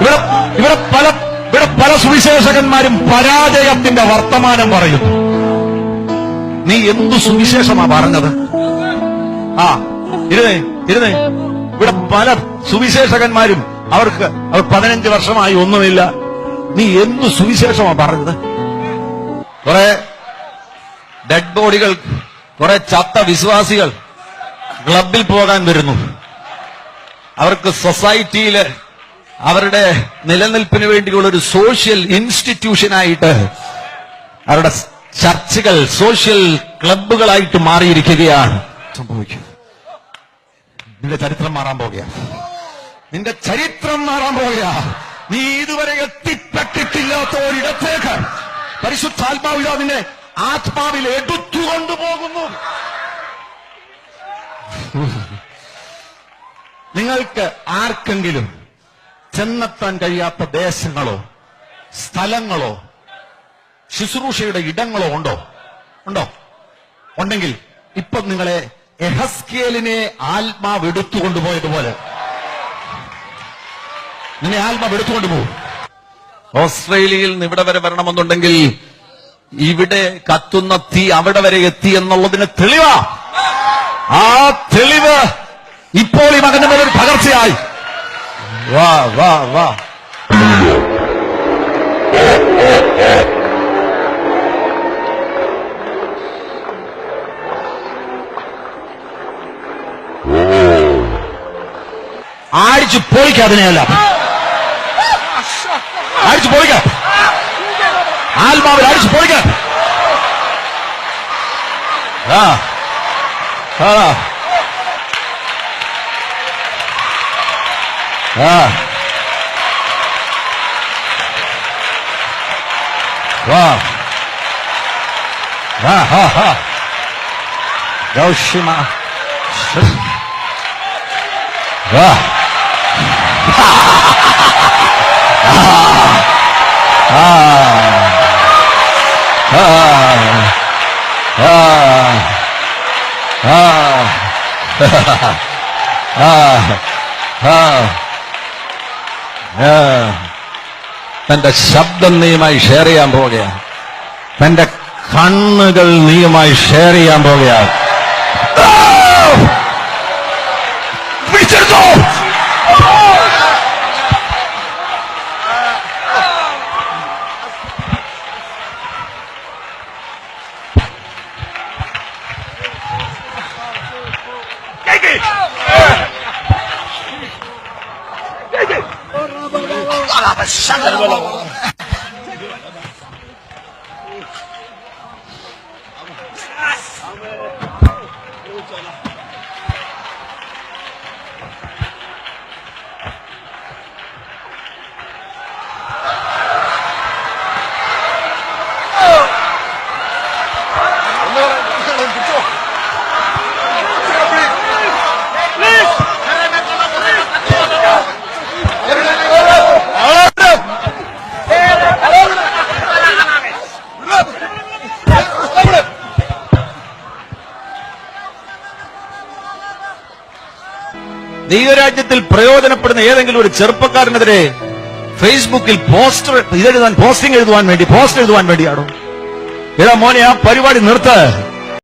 ഇവിടെ ഇവിടെ പല ഇവിടെ പല സുവിശേഷകന്മാരും പരാജയത്തിന്റെ വർത്തമാനം പറയുന്നു നീ എന്തു സുവിശേഷമാ പറഞ്ഞത്? ആ ഇരുന്നേ ഇരുന്നേ. ഇവിടെ പല സുവിശേഷകന്മാരും അവർക്ക് അവർ പതിനഞ്ച് വർഷമായി ഒന്നുമില്ല. നീ എന്തു സുവിശേഷമാ പറഞ്ഞത്? കുറെ ഡെഡ് ബോഡികൾ കുറെ ചത്ത വിശ്വാസികൾ ക്ലബിൽ പോകാൻ വരുന്നു. അവർക്ക് സൊസൈറ്റിയിൽ അവരുടെ നിലനിൽപ്പിന് വേണ്ടിയുള്ള ഒരു സോഷ്യൽ ഇൻസ്റ്റിറ്റ്യൂഷനായിട്ട് അവരുടെ ചർച്ചകൾ സോഷ്യൽ ക്ലബുകളായിട്ട് മാറിയിരിക്കുകയാണ്. നിന്റെ ചരിത്രം മാറാൻ പോകുക നിന്റെ ചരിത്രം മാറാൻ പോകുക നീ ഇതുവരെ എത്തിപ്പെട്ടിട്ടില്ലാത്ത ഒരിടത്തേക്ക് പരിശുദ്ധാത്മാവിലോ നിന്നെ ആത്മാവിൽ എടുത്തുകൊണ്ടുപോകുന്നു നിങ്ങൾക്ക് ആർക്കെങ്കിലും ചെന്നെത്താൻ കഴിയാത്ത ദേശങ്ങളോ സ്ഥലങ്ങളോ ശുശ്രൂഷയുടെ ഇടങ്ങളോ ഉണ്ടോ? ഉണ്ടോ? ഉണ്ടെങ്കിൽ ഇപ്പൊ നിങ്ങളെ എഹസ്കേലിനെ ആത്മാവ് എടുത്തുകൊണ്ടുപോയതുപോലെ നിന്നെ ആത്മാവ് എടുത്തുകൊണ്ടുപോകും ഓസ്ട്രേലിയയിൽ നിന്ന് ഇവിടെ വരെ വരണമെന്നുണ്ടെങ്കിൽ ഇവിടെ കത്തുന്ന തീ അവിടെ വരെ എത്തി എന്നുള്ളതിന് തെളിവാ. ആ തെളിവ് ഇപ്പോൾ ഈ മകന്റെ മേലൊരു പകർച്ചയായി. വാ വാ വാ. ആടിച്ചു പൊളിക്ക അതിനെയല്ല. അടിച്ചു പൊളിക്ക. ആത്മാവിൽ അടിച്ചു പൊളിക്ക. ആ ആ. ആ വാ വാ ഹാ ഹാ ഗൗഷിമ വാ തന്റെ ശബ്ദം നീയുമായി ഷെയർ ചെയ്യാൻ പോവുകയാണ് തന്റെ കണ്ണുകൾ നീയുമായി ഷെയർ ചെയ്യാൻ പോവുകയാണ് ആ! പിടിച്ചെടുത്തോ ദൈവരാജ്യത്തിൽ പ്രയോജനപ്പെടുന്ന ഏതെങ്കിലും ഒരു ചെറുപ്പക്കാരനെതിരെ ഫേസ്ബുക്കിൽ പോസ്റ്റർ ഇതെഴുതാൻ പോസ്റ്റിംഗ് എഴുതുവാൻ വേണ്ടി പോസ്റ്റ് എഴുതുവാൻ വേണ്ടിയാണോ? ഇതാ മോനെ ആ പരിപാടി നിർത്ത്.